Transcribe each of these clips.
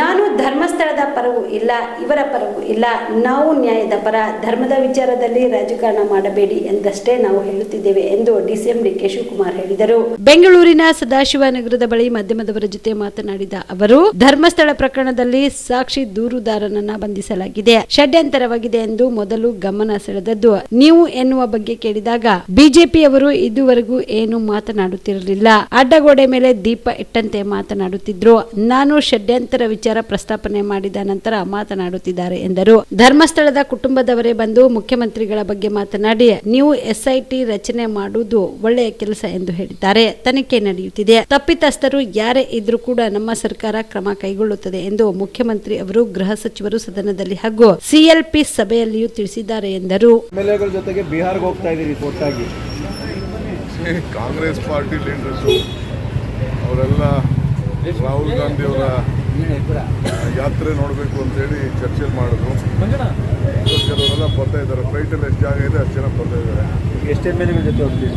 ನಾನು ಧರ್ಮಸ್ಥಳದ ಪರವೂ ಇಲ್ಲ, ಇವರ ಪರವೂ ಇಲ್ಲ. ನಾವು ನ್ಯಾಯದ ಪರ, ಧರ್ಮದ ವಿಚಾರದಲ್ಲಿ ರಾಜಕಾರಣ ಮಾಡಬೇಡಿ ಎಂದಷ್ಟೇ ನಾವು ಹೇಳುತ್ತಿದ್ದೇವೆ ಎಂದು ಡಿಸಿಎಂ ಡಿಕೆ ಶಿವಕುಮಾರ್ ಹೇಳಿದರು. ಬೆಂಗಳೂರಿನ ಸದಾಶಿವನಗರದ ಬಳಿ ಮಾಧ್ಯಮದವರ ಜೊತೆ ಮಾತನಾಡಿದ ಅವರು, ಧರ್ಮಸ್ಥಳ ಪ್ರಕರಣದಲ್ಲಿ ಸಾಕ್ಷಿ ದೂರುದಾರನನ್ನ ಬಂಧಿಸಲಾಗಿದೆ. ಷಡ್ಯಂತರವಾಗಿದೆ ಎಂದು ಮೊದಲು ಗಮನ ಸೆಳೆದದ್ದು. ನೀವು ಎನ್ನುವ ಬಗ್ಗೆ ಕೇಳಿದಾಗ, ಬಿಜೆಪಿಯವರು ಇದುವರೆಗೂ ಏನು ಮಾತನಾಡುತ್ತಿರಲಿಲ್ಲ. ಅಡ್ಡಗೋಡೆ ಮೇಲೆ ದೀಪ ಇಟ್ಟಂತೆ ಮಾತನಾಡುತ್ತಿದ್ರು. ನಾನು ಷಡ್ಯಂತರ ವಿಚಾರ ಪ್ರಸ್ತಾಪನೆ ಮಾಡಿದ ನಂತರ ಮಾತನಾಡುತ್ತಿದ್ದಾರೆ ಎಂದರು. ಧರ್ಮಸ್ಥಳದ ಕುಟುಂಬದವರೇ ಬಂದು ಮುಖ್ಯಮಂತ್ರಿಗಳ ಬಗ್ಗೆ ಮಾತನಾಡಿ ನೀವು ಎಸ್ಐಟಿ ರಚನೆ ಮಾಡುವುದು ಒಳ್ಳೆಯ ಕೆಲಸ ಎಂದು ಹೇಳಿದ್ದಾರೆ. ತನಿಖೆ ನಡೆಯುತ್ತಿದೆ. ತಪ್ಪಿತಸ್ಥರು ಯಾರೇ ಇದ್ರೂ ಕೂಡ ನಮ್ಮ ಸರ್ಕಾರ ಕ್ರಮ ಕೈಗೊಳ್ಳುತ್ತದೆ ಎಂದು ಮುಖ್ಯಮಂತ್ರಿ ಅವರು ಗೃಹ ಸಚಿವರು ಸದನದಲ್ಲಿ ಹಾಗೂ ಸಿಎಲ್ಪಿ ಸಭೆಯಲ್ಲಿಯೂ ತಿಳಿಸಿದ್ದಾರೆ ಎಂದರು. ಜೊತೆಗೆ ಬಿಹಾರ್ಗೆ ಹೋಗ್ತಾ ಇದ್ದೀರಿ ಒಟ್ಟಾಗಿ. ಕಾಂಗ್ರೆಸ್ ಪಾರ್ಟಿ ಲೀಡರ್ಸು ಅವರೆಲ್ಲ ರಾಹುಲ್ ಗಾಂಧಿ ಅವರ ಯಾತ್ರೆ ನೋಡಬೇಕು ಅಂತೇಳಿ ಚರ್ಚೆ ಮಾಡಿದ್ರು. ಕೆಲವರೆಲ್ಲ ಬರ್ತಾ ಇದ್ದಾರೆ. ಫ್ಲೈಟಲ್ಲಿ ಎಷ್ಟು ಜಾಗ ಇದೆ ಅಷ್ಟು ಜನ ಬರ್ತಾ ಇದ್ದಾರೆ. ಎಷ್ಟೇ ಮೇಲೆ ಜೊತೆ ಹೋಗ್ತೀರಿ?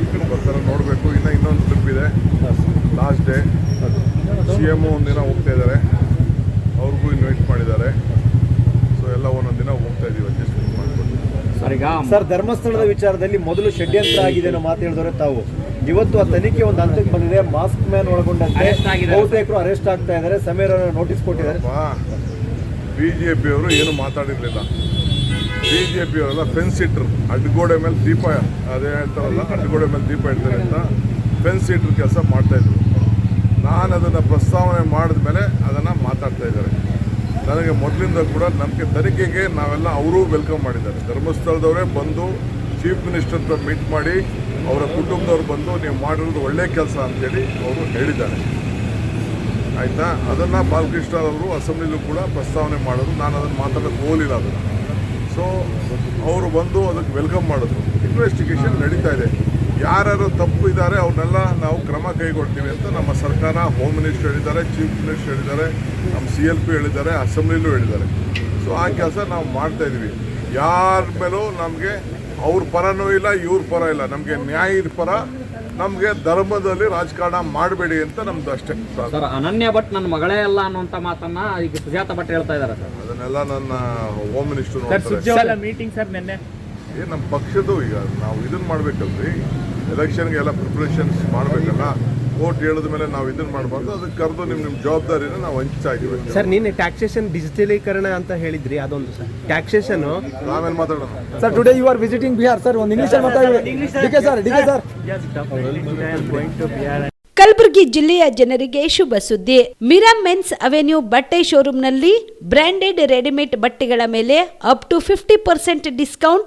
ಈ ಕಡೆ ಬರ್ತಾರೆ ನೋಡಬೇಕು. ಇನ್ನು ಇನ್ನೊಂದು ಟ್ರಿಪ್ ಇದೆ. ಲಾಸ್ಟ್ ಡೇ ಸಿ ಎಂ ಒಂದಿನ ಹೋಗ್ತಾ ಇದ್ದಾರೆ. ಅವ್ರಿಗೂ ಇನ್ವೈಟ್ ಮಾಡಿದ್ದಾರೆ. ಸೊ ಎಲ್ಲ ಒಂದೊಂದು ದಿನ ಹೋಗ್ತಾ ಇದ್ದೀವಿ ಸರ್ ಸರ್ ಧರ್ಮಸ್ಥಳದ ವಿಚಾರದಲ್ಲಿ ಮೊದಲು ಷಡ್ಯಂತ್ರ ಆಗಿದೆ ಅನ್ನೋ ಮಾತು ಹೇಳಿದ್ರೆ ತಾವು. ಇವತ್ತು ಆ ತನಿಖೆ ಒಂದು ಹಂತಕ್ಕೆ ಬಂದಿದೆ ಮಾಸ್ಕ್ ಮ್ಯಾನ್ ಒಳಗೊಂಡಂತೆ ಬಹುತೇಕರು ಅರೆಸ್ಟ್ ಆಗ್ತಾ ಇದ್ದಾರೆ. ಸಮೀರ್ ನೋಟಿಸ್ ಕೊಟ್ಟಿದ್ದಾರೆ. ಬಿಜೆಪಿ ಅವರು ಪಿಯವರು ಏನು ಮಾತಾಡಿರಲಿಲ್ಲ. ಬಿ ಜೆ ಪಿಯವರೆಲ್ಲ ಫೆನ್ಸ್ ಇಟ್ರು ಅಡ್ಗೋಡೆ ಮೇಲೆ ದೀಪ ಅದೇ ಹೇಳ್ತಾರಲ್ಲ ಅಡ್ಗೋಡೆ ಮೇಲೆ ದೀಪ ಇಡ್ತಾರೆ ಅಂತ ಫೆನ್ಸ್ ಇಟ್ರು ಕೆಲಸ ಮಾಡ್ತಾಯಿದ್ರು ನಾನು ಅದನ್ನು ಪ್ರಸ್ತಾವನೆ ಮಾಡಿದ ಮೇಲೆ ಅದನ್ನು ಮಾತಾಡ್ತಾ ಇದ್ದಾರೆ. ನನಗೆ ಮೊದಲಿಂದ ಕೂಡ ನಮಗೆ ತನಿಖೆಗೆ ನಾವೆಲ್ಲ ಅವರೂ ವೆಲ್ಕಮ್ ಮಾಡಿದ್ದಾರೆ. ಧರ್ಮಸ್ಥಳದವರೇ ಬಂದು ಚೀಫ್ ಮಿನಿಸ್ಟರ್ ಹತ್ರ ಮೀಟ್ ಮಾಡಿ ಅವರ ಕುಟುಂಬದವ್ರು ಬಂದು ನೀವು ಮಾಡಿರೋದು ಒಳ್ಳೆ ಕೆಲಸ ಅಂತೇಳಿ ಅವರು ಹೇಳಿದ್ದಾರೆ. ಆಯಿತಾ? ಅದನ್ನು ಬಾಲಕೃಷ್ಣ ಅವರು ಅಸೆಂಬ್ಲಿಲೂ ಕೂಡ ಪ್ರಸ್ತಾವನೆ ಮಾಡೋದು ನಾನು ಅದನ್ನು ಮಾತಾಡೋಕ್ಕೆ ಹೋಗಲಿಲ್ಲ ಅದನ್ನು. ಸೊ ಅವರು ಬಂದು ಅದಕ್ಕೆ ವೆಲ್ಕಮ್ ಮಾಡಿದ್ರು. ಇನ್ವೆಸ್ಟಿಗೇಷನ್ ನಡೀತಾ ಇದೆ. ಯಾರ್ಯಾರು ತಪ್ಪು ಇದ್ದಾರೆ ಅವ್ರನ್ನೆಲ್ಲ ನಾವು ಕ್ರಮ ಕೈಗೊಳ್ತೀವಿ ಅಂತ ನಮ್ಮ ಸರ್ಕಾರ ಹೋಮ್ ಮಿನಿಸ್ಟರ್ ಹೇಳಿದ್ದಾರೆ ಚೀಫ್ ಮಿನಿಸ್ಟರ್ ಹೇಳಿದ್ದಾರೆ ನಮ್ಮ ಸಿ ಎಲ್ ಪಿ ಹೇಳಿದ್ದಾರೆ ಅಸೆಂಬ್ಲಿಲೂ ಹೇಳಿದ್ದಾರೆ. ಸೊ ಆ ಕೆಲಸ ನಾವು ಮಾಡ್ತಾ ಇದ್ದೀವಿ. ಯಾರ ಮೇಲೂ ನಮಗೆ ಅವ್ರ ಪರನೂ ಇಲ್ಲ ಇವ್ರ ಪರ ಇಲ್ಲ. ನಮಗೆ ನ್ಯಾಯದ ಪರ ನಮಗೆ ಧರ್ಮದಲ್ಲಿ ರಾಜಕಾರಣ ಮಾಡಬೇಡಿ ಅಂತ ನಮ್ದು ಅಷ್ಟೇ. ಸರ್ ಅನನ್ಯ ಭಟ್ ನನ್ನ ಮಗಳೇ ಅಲ್ಲ ಅನ್ನುವಂತ ಮಾತನ್ನ ಈಗ ಸುಜಾತ ಭಟ್ ಹೇಳ್ತಾ ಇದ್ದಾರೆ ಸರ್. ಅದನ್ನೆಲ್ಲ ನನ್ನ ಹೋಮ್ ಮಿನಿಸ್ಟರ್ ಮೀಟಿಂಗ್ ಸರ್ ನಿನ್ನೆ. ಏ ನಮ್ಮ ಪಕ್ಷದ್ದು ಈಗ ನಾವು ಇದನ್ನ ಮಾಡ್ಬೇಕಲ್ರಿ. ಎಲೆಕ್ಷನ್ಗೆ ಎಲ್ಲ ಪ್ರಿಪ್ರೇಷನ್ಸ್ ಮಾಡಬೇಕಲ್ಲ ಕೋರ್ಟ್ ಹೇಳಿದ ಮೇಲೆ ನಾವು ಇದನ್ನ ಮಾಡಬಾರ್ದು ಅದಕ್ಕೆ ಕರೆದು ನಿಮ್ಮ ನಿಮ್ಮ ಜವಾಬ್ದಾರಿನ ನಾವು ಹಂಚ್ತಾ ಇದೀವಿ ಸರ್ ನಿನ್ನೆ ಟ್ಯಾಕ್ಸೇಷನ್ ಡಿಜಿಟಲೀಕರಣ ಅಂತ ಹೇಳಿದ್ರಿ ಅದೊಂದು ಸರ್. ಟ್ಯಾಕ್ಸೇಷನ್ ನಾವೇನು ಮಾತಾಡೋಣ sir today you are visiting Bihar sir ಒಂದು ಇಂಗ್ಲಿಷ್ ಮಾತಾಡಿ. DK sir DK sir Kalaburagi ಜಿಲ್ಲೆಯ ಜನರಿಗೆ ಶುಭ ಸುದ್ದಿ. ಮಿರಾ ಮೆನ್ಸ್ ಅವೆನ್ಯೂ ಬಟ್ಟೆ ಶೋರೂಮ್ನಲ್ಲಿ ಬ್ರಾಂಡೆಡ್ ರೆಡಿಮೇಡ್ ಬಟ್ಟೆಗಳ ಮೇಲೆ up to fifty percent discount